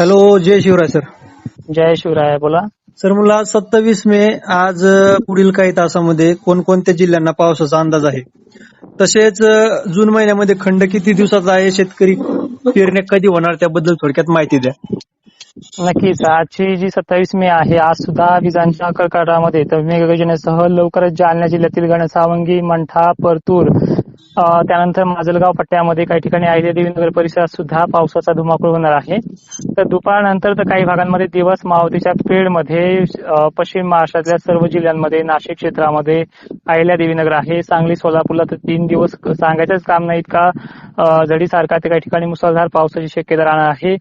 Hello जय Shivray sir. जय शिवराय बोला. सर मला सत्तावीस मे आज पुढील काही तासामध्ये कोणकोणत्या जिल्ह्यांना पावसाचा अंदाज आहे? तसेच जून महिन्यामध्ये खंड किती दिवसाचा आहे शेतकरी पेरण्या कधी होणार त्याबद्दल थोडक्यात माहिती द्या. नक्कीच. आजची जी सत्तावीस मे आहे आज सुद्धा विजांच्या कडकडाटामध्ये तर मेघगर्जनेसह लवकरच जालना जिल्ह्यातील गणसावंगी मंठा परतूर त्यानंतर माजलगाव पट्ट्यामध्ये काही ठिकाणी अहिल्यादेवी देवीनगर परिसरात सुद्धा पावसाचा धुमाकूळ होणार आहे. तर दुपारनंतर तर काही भागांमध्ये दिवस मावतीच्या पेडमध्ये पश्चिम महाराष्ट्रातल्या सर्व जिल्ह्यांमध्ये नाशिक क्षेत्रामध्ये आयल्या देवीनगर आहे. सांगली सोलापूरला तर तीन दिवस सांगायचंच काम नाही इतका झडीसारखा ते काही ठिकाणी मुसळधार पावसाची शक्यता राहणार आहे.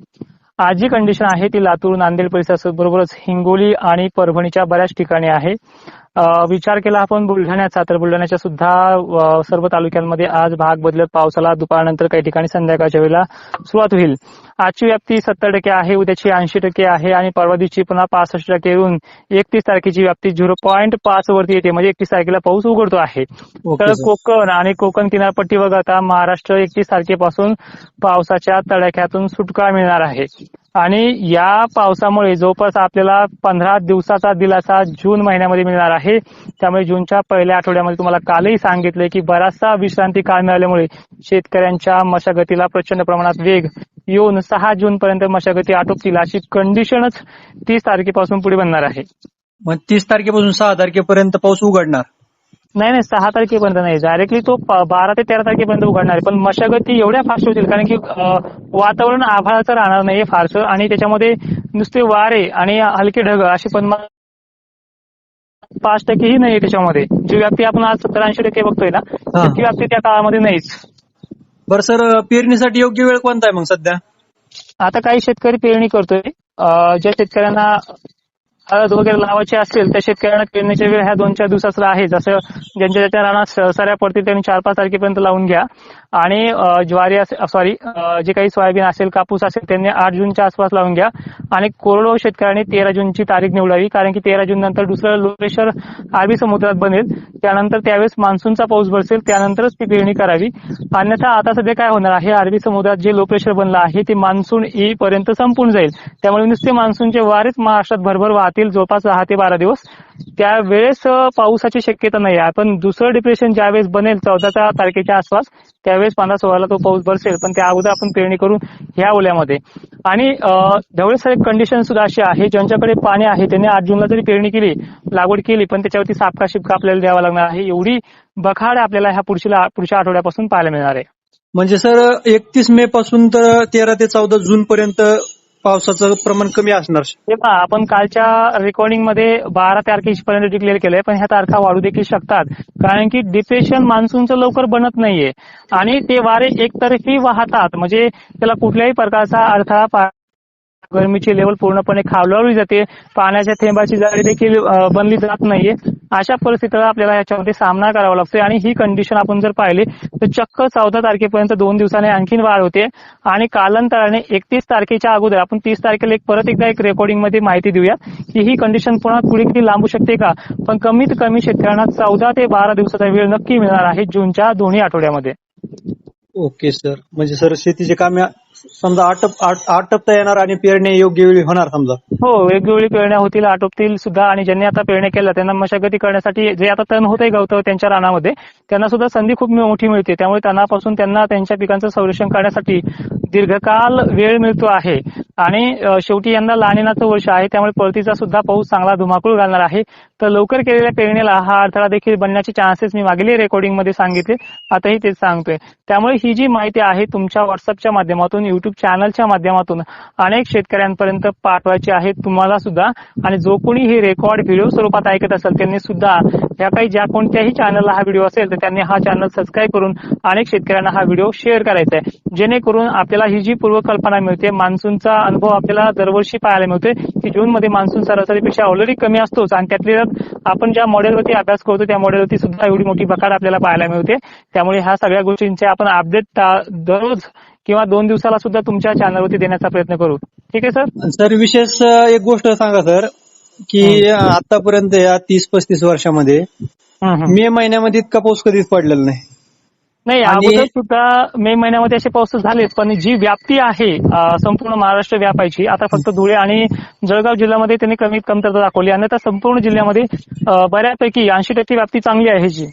आज जी कंडिशन आहे ती लातूर नांदेड परिसराबरोबरच हिंगोली आणि परभणीच्या बऱ्याच ठिकाणी आहे. विचार केला आपण बुलढाण्याचा तर बुलढाण्याच्या सुद्धा सर्व तालुक्यांमध्ये आज भाग बदलत पावसाला दुपारनंतर काही ठिकाणी संध्याकाळच्या वेळेला सुरुवात होईल. आजची व्याप्ती सत्तर टक्के आहे उद्याची ऐंशी टक्के आहे आणि परवा दिवशी पुन्हा पासष्ट टक्के येऊन एकतीस तारखेची व्याप्ती झिरो पॉईंट पाच वरती येते. म्हणजे एकतीस तारखेला पाऊस उघडतो आहे. तर. कोकण आणि कोकण किनारपट्टी वगळता महाराष्ट्र एकतीस तारखेपासून पावसाच्या तडाख्यातून सुटका मिळणार आहे. आणि या पावसामुळे जवळपास आपल्याला पंधरा दिवसाचा दिलासा जून महिन्यामध्ये मिळणार आहे त्यामुळे जूनच्या पहिल्या आठवड्यामध्ये तुम्हाला कालही सांगितलंय की बराचसा विश्रांती काळ मिळाल्यामुळे शेतकऱ्यांच्या मशागतीला प्रचंड प्रमाणात वेग येऊन सहा जून पर्यंत मशागती आटोपतील अशी कंडिशनच तीस तारखेपासून पुढे बनणार आहे. मग तीस तारखेपासून सहा तारखेपर्यंत पाऊस उघडणार. नाही नाही सहा तारखेपर्यंत नाही. डायरेक्टली तो बारा ते तेरा तारखेपर्यंत उघडणार आहे. पण मशागती एवढ्या फास्ट होतील कारण की वातावरण आभाळाचं राहणार नाहीये फारसं. आणि त्याच्यामध्ये नुसते वारे आणि हलके ढग असे पण पाच टक्केही नाही त्याच्यामध्ये. जी व्याप्ती आपण आज सत्तर ऐंशी टक्के बघतोय ना. ती व्याप्ती त्या काळामध्ये नाहीच. बरं सर पेरणीसाठी योग्य वेळ कोणता आहे मग सध्या? आता काही शेतकरी पेरणी करतोय. ज्या शेतकऱ्यांना हळद वगैरे लावायची असेल त्या शेतकऱ्यांना पेरणीच्या वेळ ह्या दोन चार दिवसाचा आहे. जसं ज्यांच्या ज्याच्या रानात स- पडतील त्यांनी चार पाच तारखेपर्यंत लावून घ्या. आणि ज्वारी असेल सॉरी जे काही सोयाबीन असेल कापूस असेल त्यांनी आठ जूनच्या आसपास लावून घ्या. आणि कोरडवाहू शेतकऱ्यांनी तेरा जूनची तारीख निवडावी कारण की तेरा जून नंतर दुसरं लोकेश्वर अरबी समुद्रात बनेल. त्यानंतर त्यावेळेस मान्सूनचा पाऊस बरसेल त्यानंतरच ती पेरणी करावी. अन्यथा आता सध्या काय होणार आहे अरबी समुद्रात जे लो बनलं आहे ते मान्सून येईपर्यंत संपून जाईल. त्यामुळे नुसते मान्सूनचे वारेच महाराष्ट्रात भरभर वाहतील जवळपास दहा ते बारा दिवस. त्यावेळेस पाऊसाची पावसाची शक्यता नाही. आहे पण दुसरं डिप्रेशन ज्यावेळेस बनेल चौदाच्या तारखेच्या आसपास त्यावेळेस पंधरा सोळाला तो पाऊस बरसेल. पण त्या अगोदर आपण पेरणी करून ह्या ओल्यामध्ये. आणि ढवळेस कंडिशन सुद्धा अशी आहे ज्यांच्याकडे पाणी आहे त्यांनी आठ जूनला जरी पेरणी केली लागवड केली पण त्याच्यावरती सापका शिपका आपल्याला द्यावा लागणार आहे. एवढी बखाड आपल्याला ह्या पुढच्या पुढच्या आठवड्यापासून पाहायला मिळणार आहे. म्हणजे सर एकतीस मे पासून तर तेरा ते चौदा जून पर्यंत पावसाचं प्रमाण कमी असणार. हे पहा आपण कालच्या रेकॉर्डिंगमध्ये बारा तारखेपर्यंत डिक्लेअर केलंय पण ह्या तारखा वाढू देखील शकतात. कारण की डिप्रेशन मान्सूनचं लवकर बनत नाहीये. आणि ते वारे एकतर्फी वाहतात. म्हणजे त्याला कुठल्याही प्रकारचा अडथळा गरमीची लेवल पूर्णपणे खालवली जाते. पाण्याच्या थेंबाची जाळी देखील बनली जात नाहीये. अशा परिस्थितीला आपल्याला याच्यामध्ये सामना करावा लागतो आणि ही कंडिशन आपण जर पाहिली तर चक्क चौदा तारखेपर्यंत दोन दिवसाने आणखीन वाढ होते. आणि कालांतराने एकतीस तारखेच्या अगोदर आपण तीस तारखेला एक परत एकदा एक रेकॉर्डिंगमध्ये माहिती देऊया की ही कंडिशन पुन्हा पुढे किती लांबू शकते का? पण कमीत कमी शेतकऱ्यांना चौदा ते बारा दिवसाचा वेळ नक्की मिळणार आहे जूनच्या दोन्ही आठवड्यामध्ये. Okay sir. म्हणजे सर शेतीचे कामे समजा आटप आट- आटपता येणार आणि पेरणी योग्य वेळी होणार समजा. हो वेगवेगळी पेरण्या होतील आटोपतील सुद्धा आणि ज्यांनी आता पेरण्या केल्या त्यांना मशागती करण्यासाठी जे आता तण होत आहे गवतं त्यांच्या रानामध्ये त्यांना सुद्धा संधी खूप मोठी मिळते. त्यामुळे तणापासून त्यांना त्यांच्या पिकांचं संरक्षण करण्यासाठी दीर्घकाल वेळ मिळतो आहे. आणि शेवटी यंदा लानिनाचं वर्ष आहे त्यामुळे परतीचा सुद्धा पाऊस चांगला धुमाकूळ घालणार आहे. तर लवकर केलेल्या पेरणीला हा अडथळा देखील बनण्याचे चान्सेस मी मागील रेकॉर्डिंगमध्ये सांगितले आताही तेच सांगतोय. त्यामुळे ही जी माहिती आहे तुमच्या व्हॉट्सअपच्या माध्यमातून युट्यूब चॅनलच्या माध्यमातून अनेक शेतकऱ्यांपर्यंत पाठवायची आहे तुम्हाला सुद्धा. आणि जो कोणी हे रेकॉर्ड व्हिडिओ स्वरूपात ऐकत असेल त्यांनी सुद्धा या काही ज्या कोणत्याही चॅनलला हा व्हिडिओ असेल तर त्यांनी हा चॅनल सबस्क्राईब करून अनेक शेतकऱ्यांना हा व्हिडिओ शेअर करायचा आहे. जेणेकरून आपल्याला ही जी पूर्वकल्पना मिळते मान्सूनचा अनुभव आपल्याला दरवर्षी पाहायला मिळतोय. की जून मध्ये मान्सून सरासरीपेक्षा ऑलरेडी कमी असतोच. आणि त्यातल्या त्यात आपण ज्या मॉडेलवरती अभ्यास करतो त्या मॉडेलवरती सुद्धा एवढी मोठी बखाड आपल्याला पाहायला मिळते. त्यामुळे ह्या सगळ्या गोष्टींचे आपण अपडेट दररोज किंवा दोन दिवसाला सुद्धा तुमच्या चॅनलवरती देण्याचा प्रयत्न करू. ठीक आहे सर सर विशेष एक गोष्ट सांगा सर की आतापर्यंत या तीस पस्तीस वर्षामध्ये. मे महिन्यामध्ये इतका पाऊस कधीच पडलेला नाही. नाही आणि- अगोदर सुद्धा मे महिन्यामध्ये असे पाऊस झालेच पण जी व्याप्ती आहे संपूर्ण महाराष्ट्र व्यापायची आता फक्त धुळे आणि जळगाव जिल्ह्यामध्ये त्यांनी कमी कमतरता दाखवली अन्यथा संपूर्ण जिल्ह्यामध्ये बऱ्यापैकी ऐंशी टक्के व्याप्ती चांगली आहे.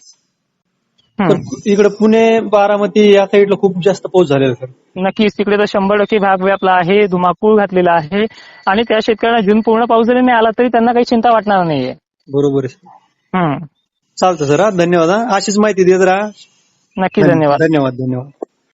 तर इकडे पुणे बारामती या साईडला खूप जास्त पाऊस झालेला सर. नक्कीच तिकडे तर शंभर टक्के भाग व्यापला आहे धुमाकूळ घातलेला आहे आणि त्या शेतकऱ्यांना जून पूर्ण पाऊस जरी नाही आला तरी त्यांना काही चिंता वाटणार नाहीये. बरोबर आहे. चालतं सर धन्यवाद अशीच माहिती देत राहा. नक्की धन्यवाद. धन्यवाद धन्यवाद.